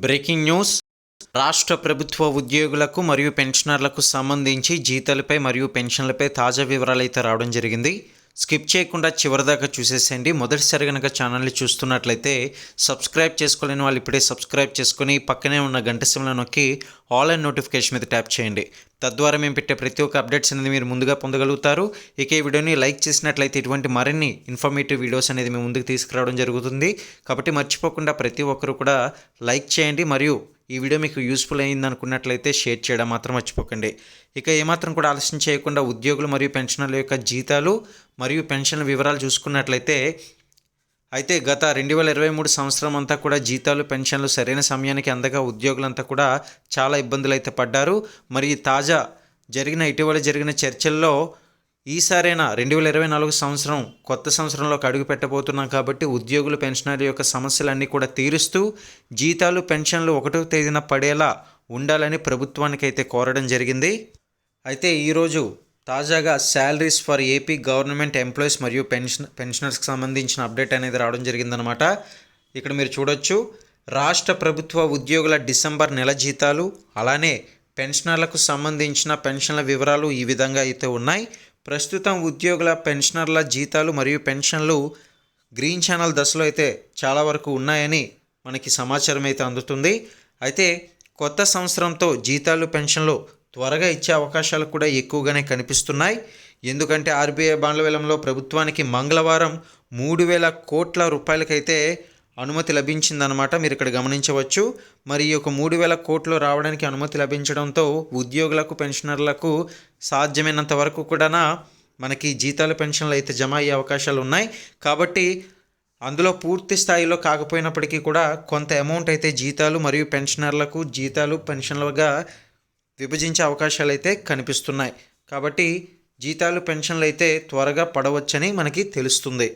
Breaking news. రాష్ట్ర ప్రభుత్వ ఉద్యోగులకు మరియు పెన్షనర్లకు సంబంధించి జీతాలపై మరియు పెన్షన్లపై తాజా వివరాలు అయితే రావడం జరిగింది. స్కిప్ చేయకుండా చివరిదాకా చూసేసేయండి. మొదటిసారి కనుక ఛానల్ని చూస్తున్నట్లయితే సబ్స్క్రైబ్ చేసుకోలేని వాళ్ళు ఇప్పుడే సబ్స్క్రైబ్ చేసుకొని పక్కనే ఉన్న గంట సిమ్లో నొక్కి ఆల్ అండ్ నోటిఫికేషన్ మీద ట్యాప్ చేయండి. తద్వారా మేము పెట్టే ప్రతి ఒక్క అప్డేట్స్ అనేది మీరు ముందుగా పొందగలుగుతారు. ఇక ఈ వీడియోని లైక్ చేసినట్లయితే ఇటువంటి మరిన్ని ఇన్ఫర్మేటివ్ వీడియోస్ అనేది మేము ముందుకు తీసుకురావడం జరుగుతుంది. కాబట్టి మర్చిపోకుండా ప్రతి ఒక్కరు కూడా లైక్ చేయండి. మరియు ఈ వీడియో మీకు యూస్ఫుల్ అయింది అనుకున్నట్లయితే షేర్ చేయడం మాత్రం మర్చిపోకండి. ఇక ఏమాత్రం కూడా ఆలస్యం చేయకుండా ఉద్యోగులు మరియు పెన్షనర్ల యొక్క జీతాలు మరియు పెన్షన్ల వివరాలు చూసుకున్నట్లయితే అయితే గత రెండు వేల ఇరవై మూడు సంవత్సరం అంతా కూడా జీతాలు పెన్షన్లు సరైన సమయానికి అందగా ఉద్యోగులంతా కూడా చాలా ఇబ్బందులు అయితే పడ్డారు. మరి తాజా జరిగిన ఇటీవల జరిగిన చర్చల్లో ఈసారైనా రెండు వేల ఇరవై నాలుగు సంవత్సరం కొత్త సంవత్సరంలోకి అడుగు పెట్టబోతున్నాం కాబట్టి ఉద్యోగులు పెన్షనర్ల యొక్క సమస్యలన్నీ కూడా తీరుస్తూ జీతాలు పెన్షన్లు ఒకటో తేదీన పడేలా ఉండాలని ప్రభుత్వానికి అయితే కోరడం జరిగింది. అయితే ఈరోజు తాజాగా salaries for AP government employees మరియు పెన్షన్ పెన్షనర్స్కి సంబంధించిన అప్డేట్ అనేది రావడం జరిగిందనమాట ఇక్కడ మీరు చూడొచ్చు రాష్ట్ర ప్రభుత్వ ఉద్యోగుల డిసెంబర్ నెల జీతాలు అలానే పెన్షనర్లకు సంబంధించిన పెన్షన్ల వివరాలు ఈ విధంగా అయితే ఉన్నాయి. ప్రస్తుతం ఉద్యోగుల పెన్షనర్ల జీతాలు మరియు పెన్షన్లు గ్రీన్ ఛానల్ దశలో అయితే చాలా వరకు ఉన్నాయని మనకి సమాచారం అయితే అందుతుంది. అయితే కొత్త సంవత్సరంతో జీతాలు పెన్షన్లు త్వరగా ఇచ్చే అవకాశాలు కూడా ఎక్కువగానే కనిపిస్తున్నాయి. ఎందుకంటే ఆర్బీఐ బాండ్ల వేలంలో ప్రభుత్వానికి మంగళవారం మూడు వేల కోట్ల రూపాయలకైతే అనుమతి లభించిందనమాట మీరు ఇక్కడ గమనించవచ్చు. మరి ఒక మూడు వేల కోట్లు రావడానికి అనుమతి లభించడంతో ఉద్యోగులకు పెన్షనర్లకు సాధ్యమైనంత వరకు కూడా మనకి జీతాలు పెన్షన్లు అయితే జమ అయ్యే అవకాశాలు ఉన్నాయి. కాబట్టి అందులో పూర్తి స్థాయిలో కాకపోయినప్పటికీ కూడా కొంత అమౌంట్ అయితే జీతాలు మరియు పెన్షనర్లకు జీతాలు పెన్షన్లుగా విభజించే అవకాశాలు అయితే కనిపిస్తున్నాయి. కాబట్టి జీతాలు పెన్షన్లు అయితే త్వరగా పడవచ్చని మనకి తెలుస్తుంది.